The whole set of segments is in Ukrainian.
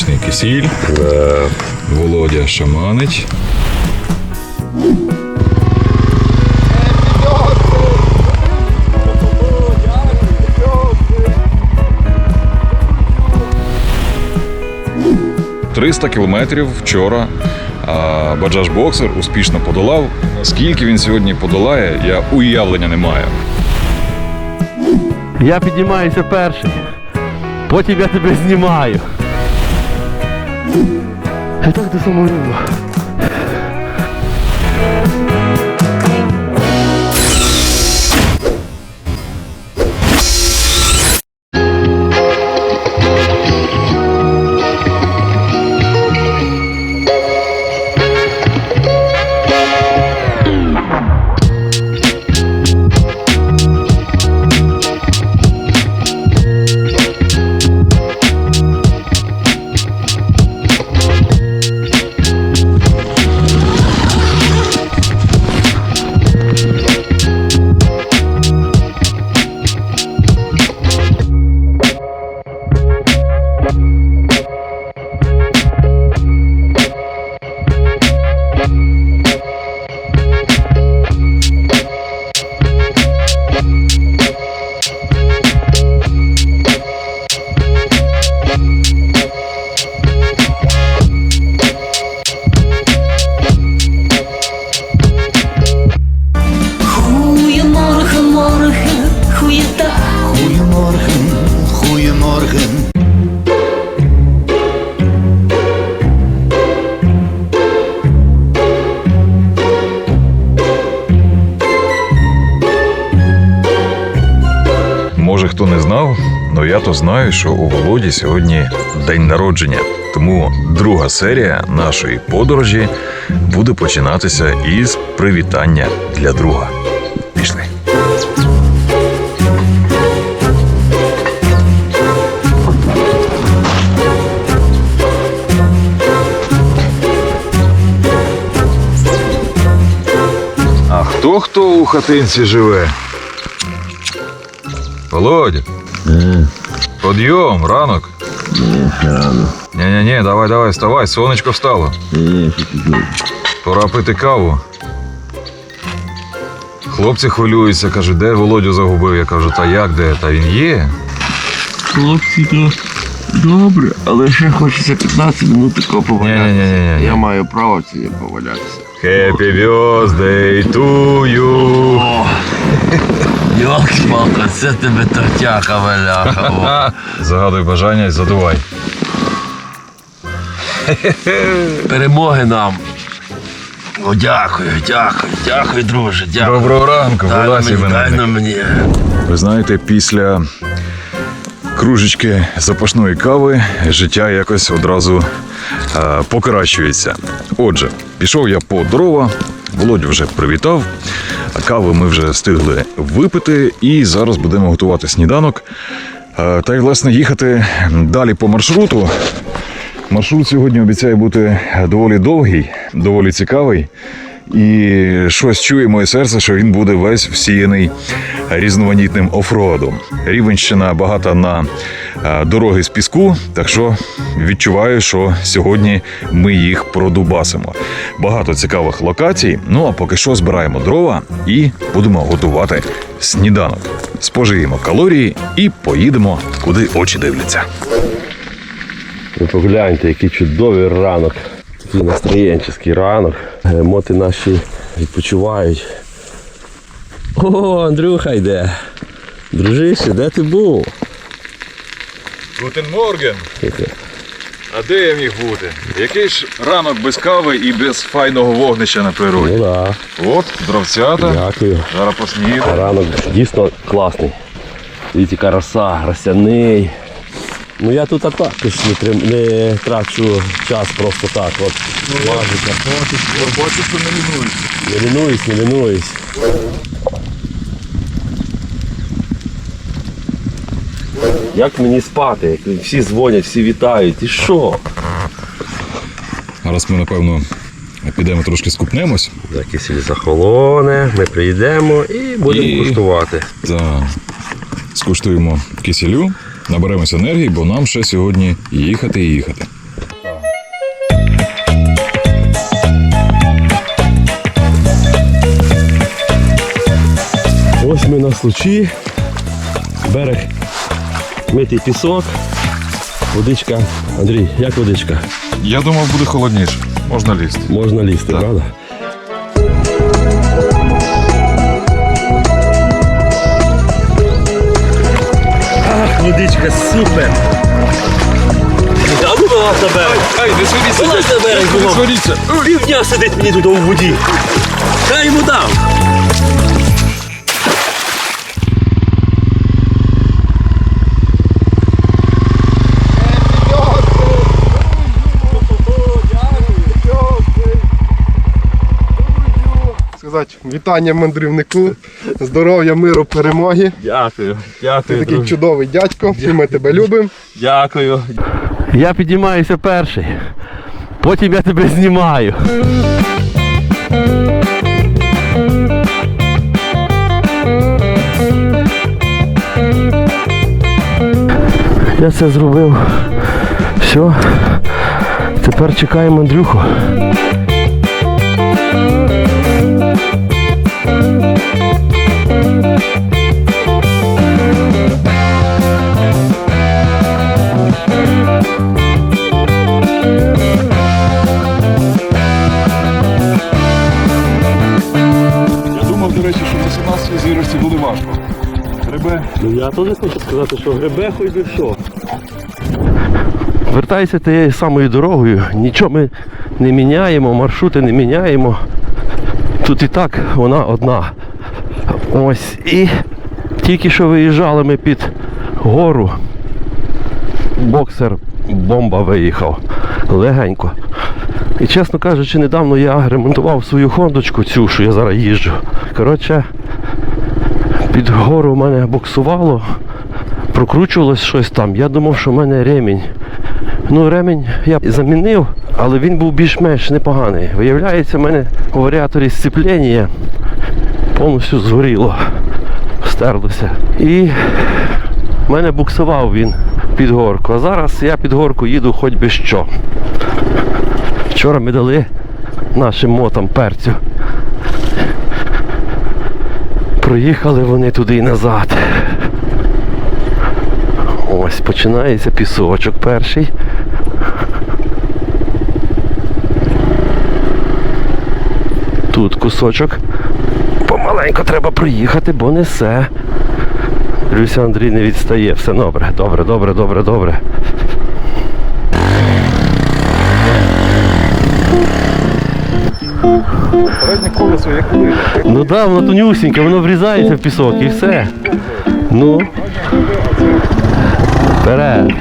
туристичний кисіль. Володя шаманить. «300 кілометрів вчора. А Баджаж Боксер успішно подолав. Скільки він сьогодні подолає, я уявлення не маю. Я піднімаюся перший. Потім я тебе знімаю. І так до самого неба. Goedemorgen, але я то знаю, що у Володі сьогодні день народження. Тому друга серія нашої подорожі буде починатися із привітання для друга. Пішли. А хто хто у хатинці живе? Володя. Подйом, ранок. Ні-ні-ні, давай, давай, вставай, сонечко встало. Пора пити каву. Хлопці хвилюються, кажуть, де Володю загубив. Я кажу, та як де? Та він є. Хлопці, то добре, але ще хочеться 15 минут такого повалятися. Ні-ні-ні-ні. Я маю право це повалятися. Happy birthday to you. Йолки-палка, це тебе тортяка валяха. Загадуй бажання і задувай. Перемоги нам. О, дякую, дякую, дякую, друже, дякую. Доброго ранку, Дай мені, дай на мені. Ви знаєте, після кружечки запашної кави життя якось одразу е, покращується. Отже, пішов я по дрова, Володю вже привітав, кави ми вже встигли випити, і зараз будемо готувати сніданок. Та й, власне, їхати далі по маршруту. Маршрут сьогодні обіцяє бути доволі довгий, доволі цікавий. І щось чує моє серце, що він буде весь всіяний різноманітним офроадом. Рівенщина багата на е, дороги з піску, так що відчуваю, що сьогодні ми їх продубасимо. Багато цікавих локацій. Ну а поки що збираємо дрова і будемо готувати сніданок. Спожиємо калорії і поїдемо, куди очі дивляться. Ви погляньте, який чудовий ранок. Такий настроєнчий ранок. Е, Моти наші відпочивають. О, Андрюха йде. Дружище, де ти був? Гутен Морген. А де я міг бути? Який ж ранок без кави і без файного вогнища на природі? Ну так, От, дровцята. дякую. Зараз поснідаємо. Ранок дійсно класний. Дивіться, яка роса, росяний. Ну я тут також не, трим... не трачу час просто так. От, важиться. Бачу, що не лінуюся. Не лінуюсь, не лінуюсь. Як мені спати? Як всі дзвонять, всі вітають. І що? Зараз ми, напевно, підемо трошки скупнемось. Кисіль захолоне, ми прийдемо і будемо І- куштувати. Та скуштуємо кисілю. Наберемося енергії, бо нам ще сьогодні їхати і їхати. Ось ми на случі. Берег митий пісок. Водичка. Андрій, як водичка? Я думав, буде холодніше. Можна лізти. Можна лізти, правда? Супер! А ну вас на берег! Ай, не сваріться! На берег, Не сваріться! Півдня сидить мені тут у воді! Хай йому дам! Сказати вітання мандрівнику, здоров'я, миру, перемоги. Дякую, Ти дякую, такий чудовий дядько, всі ми тебе любимо. Дякую. Я піднімаюся перший. Потім я тебе знімаю. Я це зробив. Все. Тепер чекаємо Андрюху. До речі, що на 17 зірості буде важко. Грибе. Ну я теж хочу сказати, що гребе хоч би що. Вертайся тією самою дорогою, нічого ми не міняємо, маршрути не міняємо. Тут і так вона одна. Ось. І тільки що виїжджали ми під гору. Боксер бомба виїхав. Легенько. І чесно кажучи, недавно я ремонтував свою хондочку, цю, що я зараз їжджу. Коротше, під гору в мене буксувало, прокручувалось щось там. Я думав, що в мене ремінь. Ну, ремінь я замінив, але він був більш-менш непоганий. Виявляється, в мене у варіаторі сцеплення повністю згоріло, стерлося. І в мене буксував він під горку. А зараз я під горку їду хоч би що. Вчора ми дали нашим мотам перцю. Проїхали вони туди і назад. Ось починається пісочок перший. Тут кусочок. Помаленько треба проїхати, бо несе. Люся Андрій не відстає. Все добре, добре, добре, добре, добре. Переднє колесо як плине. Ну да, воно тонюсіньке, воно врізається в пісок і все. Ну. Вперед.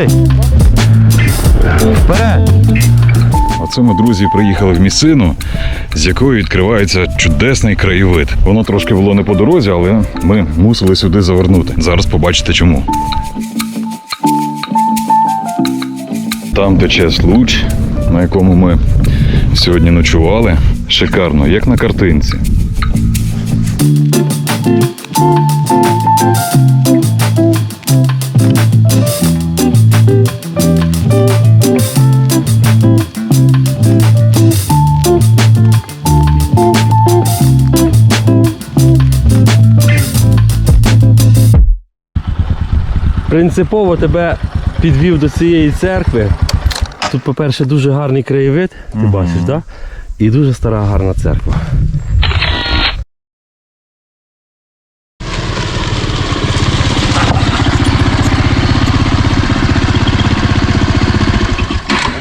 Готовий? Вперед! Оце ми, друзі, приїхали в місцину, з якої відкривається чудесний краєвид. Воно трошки було не по дорозі, але ми мусили сюди завернути. Зараз побачите чому. Там тече случ, на якому ми сьогодні ночували. Шикарно, як на картинці. Принципово тебе підвів до цієї церкви. Тут, по-перше, дуже гарний краєвид, ти бачиш, так? Да? І дуже стара гарна церква.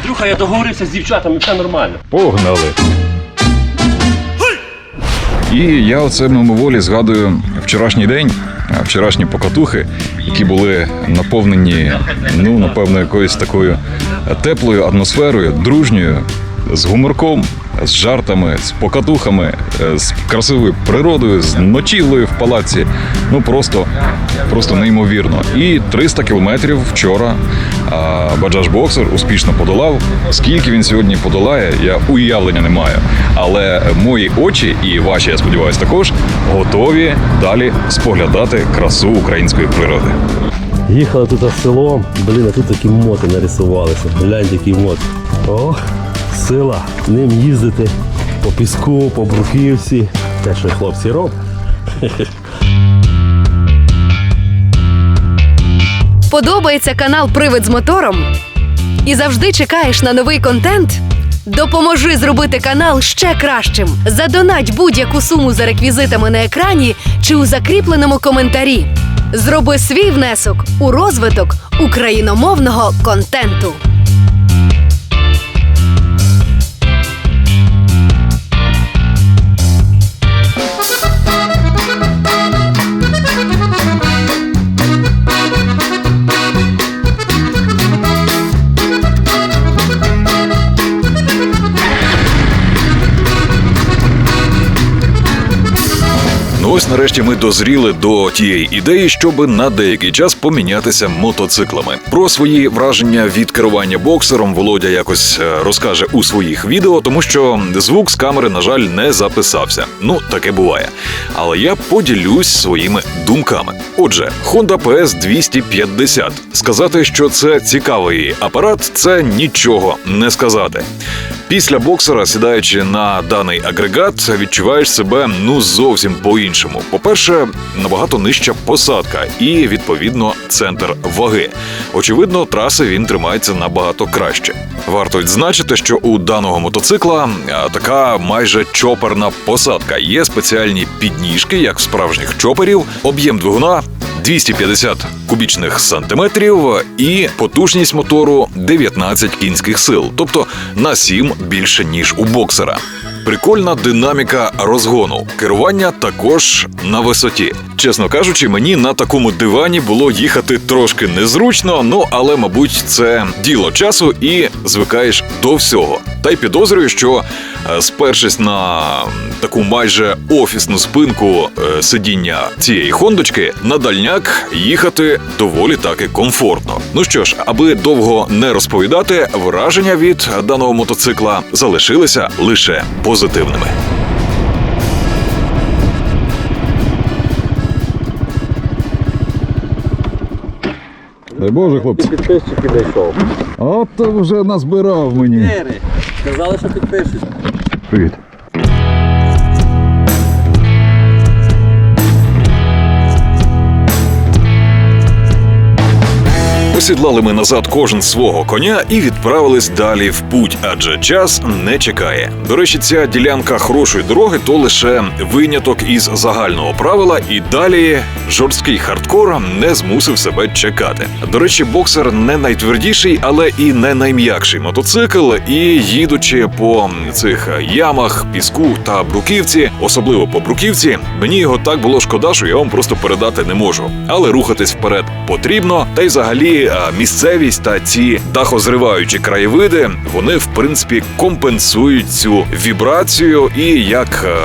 Андрюха, я договорився з дівчатами, все нормально. Погнали! І я оце мимоволі згадую вчорашній день, вчорашні покатухи, які були наповнені, ну, напевно, якоюсь такою теплою атмосферою, дружньою, з гуморком, з жартами, з покатухами, е, з красивою природою, з ночівлею в палаці. Ну просто, просто неймовірно. І 300 кілометрів вчора Баджаж Боксер успішно подолав. Скільки він сьогодні подолає, я уявлення не маю. Але мої очі і ваші, я сподіваюся, також готові далі споглядати красу української природи. Їхали тут селом, блін, а тут такі моти нарисувалися. Гляньте, який мот. Ох, сила. Ним їздити по піску, по бруківці. Те, що хлопці роблять. Подобається канал Привид з мотором? І завжди чекаєш на новий контент? Допоможи зробити канал ще кращим. Задонать будь-яку суму за реквізитами на екрані чи у закріпленому коментарі. Зроби свій внесок у розвиток україномовного контенту. Ось нарешті ми дозріли до тієї ідеї, щоб на деякий час помінятися мотоциклами. Про свої враження від керування боксером Володя якось е, розкаже у своїх відео, тому що звук з камери, на жаль, не записався. Ну таке буває. Але я поділюсь своїми думками. Отже, Honda PS 250. Сказати, що це цікавий апарат, це нічого не сказати. Після боксера, сідаючи на даний агрегат, відчуваєш себе ну зовсім по-іншому. По-перше, набагато нижча посадка і відповідно центр ваги. Очевидно, траси він тримається набагато краще. Варто відзначити, що у даного мотоцикла така майже чоперна посадка. Є спеціальні підніжки, як в справжніх чоперів, об'єм двигуна 250 кубічних сантиметрів і потужність мотору 19 кінських сил, тобто на 7 більше ніж у боксера. Прикольна динаміка розгону. Керування також на висоті. Чесно кажучи, мені на такому дивані було їхати трошки незручно, ну але, мабуть, це діло часу і звикаєш до всього. Та й підозрюю, що е, спершись на таку майже офісну спинку е, сидіння цієї хондочки, на дальняк їхати доволі таки комфортно. Ну що ж, аби довго не розповідати, враження від даного мотоцикла залишилися лише позитивними. Дай Боже, хлопці. Підписчики дійшов. От вже назбирав мені. Казали, що підпишуть. Привіт. Посідлали ми назад кожен свого коня і відправились далі в путь, адже час не чекає. До речі, ця ділянка хорошої дороги то лише виняток із загального правила, і далі жорсткий хардкор не змусив себе чекати. До речі, боксер не найтвердіший, але і не найм'якший мотоцикл. І їдучи по цих ямах, піску та бруківці, особливо по бруківці, мені його так було шкода, що я вам просто передати не можу. Але рухатись вперед потрібно. Та й взагалі місцевість та ці дахозриваючі краєвиди вони в принципі компенсують цю вібрацію і як е,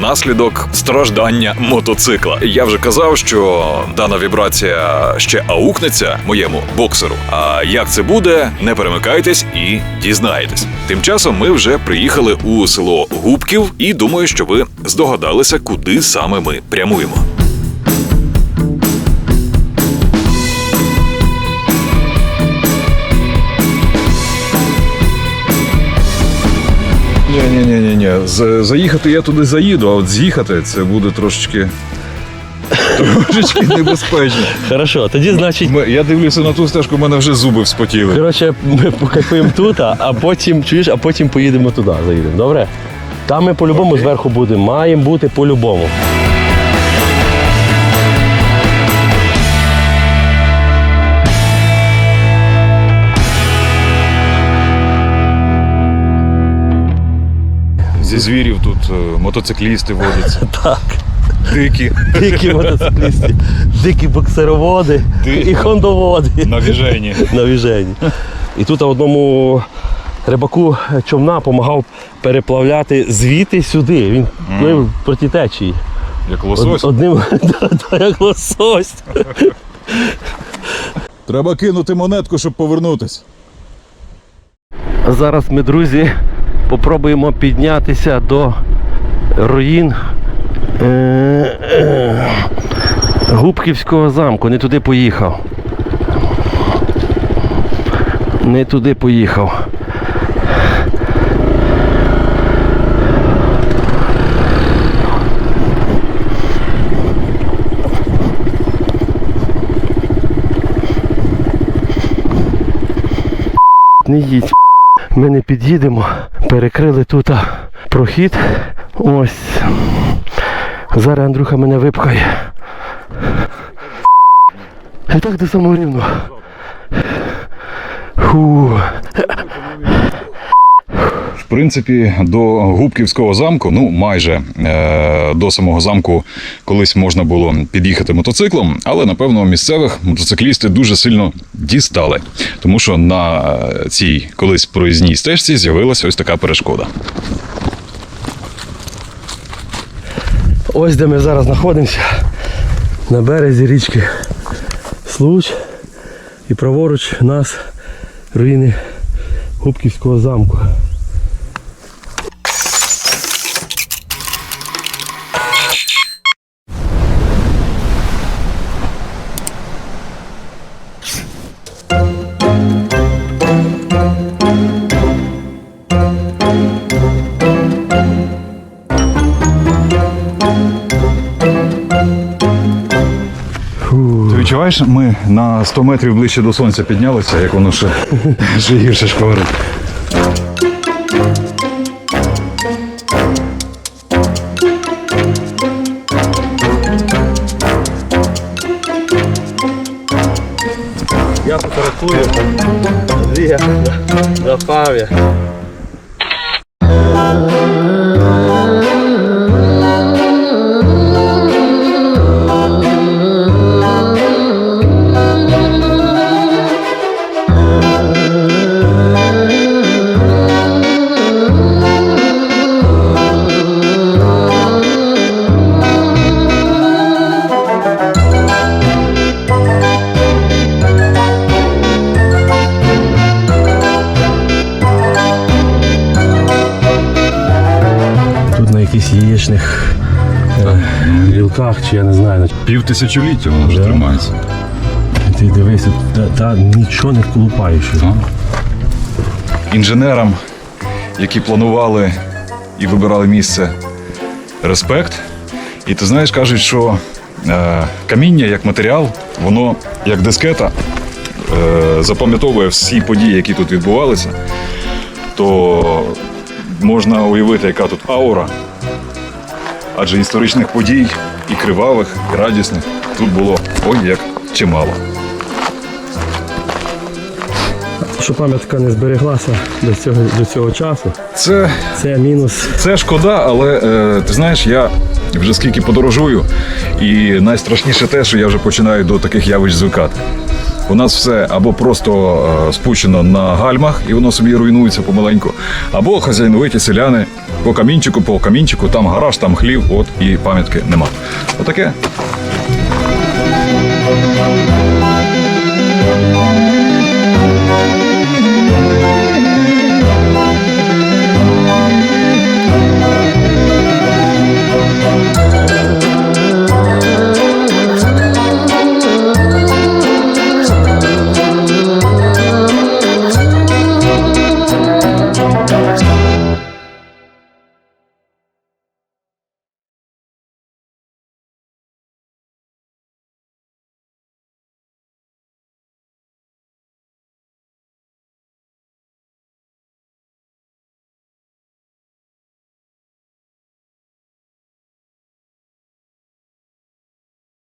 наслідок страждання мотоцикла. Я вже казав, що дана вібрація ще аукнеться моєму боксеру. А як це буде, не перемикайтесь і дізнаєтесь. Тим часом ми вже приїхали у село Губків, і думаю, що ви здогадалися, куди саме ми прямуємо. Ні, ні, ні, ні, ні. Заїхати я туди заїду, а от з'їхати це буде трошечки. Трошечки небезпечно. Хорошо, тоді значить. Ми- Я дивлюся на ту стежку, у мене вже зуби вспотіли. Коротше, ми покайфуємо тут, а а потім чуєш, а потім поїдемо туди. Заїдемо. Добре? Там ми по-любому зверху будемо. Маємо бути по-любому. зі звірів тут е, мотоциклісти водяться. Так. Дикі, Дикі мотоциклісти, дикі боксероводи Ди- і хондоводи навіжені. на віжені. І тут одному рибаку човна допомагав переплавляти звідти сюди. Він плив проти течії. Як лосось. Одним як лосось. Треба кинути монетку, щоб повернутись. Зараз ми, друзі, попробуємо піднятися до руїн Губківського замку. Не туди поїхав. Не туди поїхав. Не їдь. Ми не під'їдемо, перекрили тут прохід. Ось. Зараз Андрюха мене випхає. І так до самого рівно. Фу. В принципі, до Губківського замку, ну майже е, до самого замку, колись можна було під'їхати мотоциклом, але напевно місцевих мотоциклісти дуже сильно дістали, тому що на е, цій колись проїзній стежці з'явилася ось така перешкода. Ось де ми зараз знаходимося. На березі річки Случ. І праворуч нас руїни Губківського замку. Ти ми на 100 метрів ближче до сонця піднялися, як воно ще, ще гірше шкварить. Я фотографую. Андрія на пам'ять. Якихось яєчних е, гілках, чи я не знаю. Пів тисячоліття воно вже тримається. Ти дивися, та, та нічого не колупаєш. інженерам, які планували і вибирали місце, респект. І ти знаєш, кажуть, що е, каміння як матеріал, воно як дискета е, запам'ятовує всі події, які тут відбувалися, то можна уявити, яка тут аура. Адже історичних подій і кривавих, і радісних тут було ой як чимало. Що пам'ятка не збереглася до цього, до цього часу, Це це мінус. Це шкода, але е, ти знаєш, я вже скільки подорожую, і найстрашніше те, що я вже починаю до таких явищ звикати. У нас все або просто е, спущено на гальмах, і воно собі руйнується помаленьку, або хазяйновиті селяни по камінчику, по камінчику, там гараж, там хлів, от і пам'ятки нема. Отаке.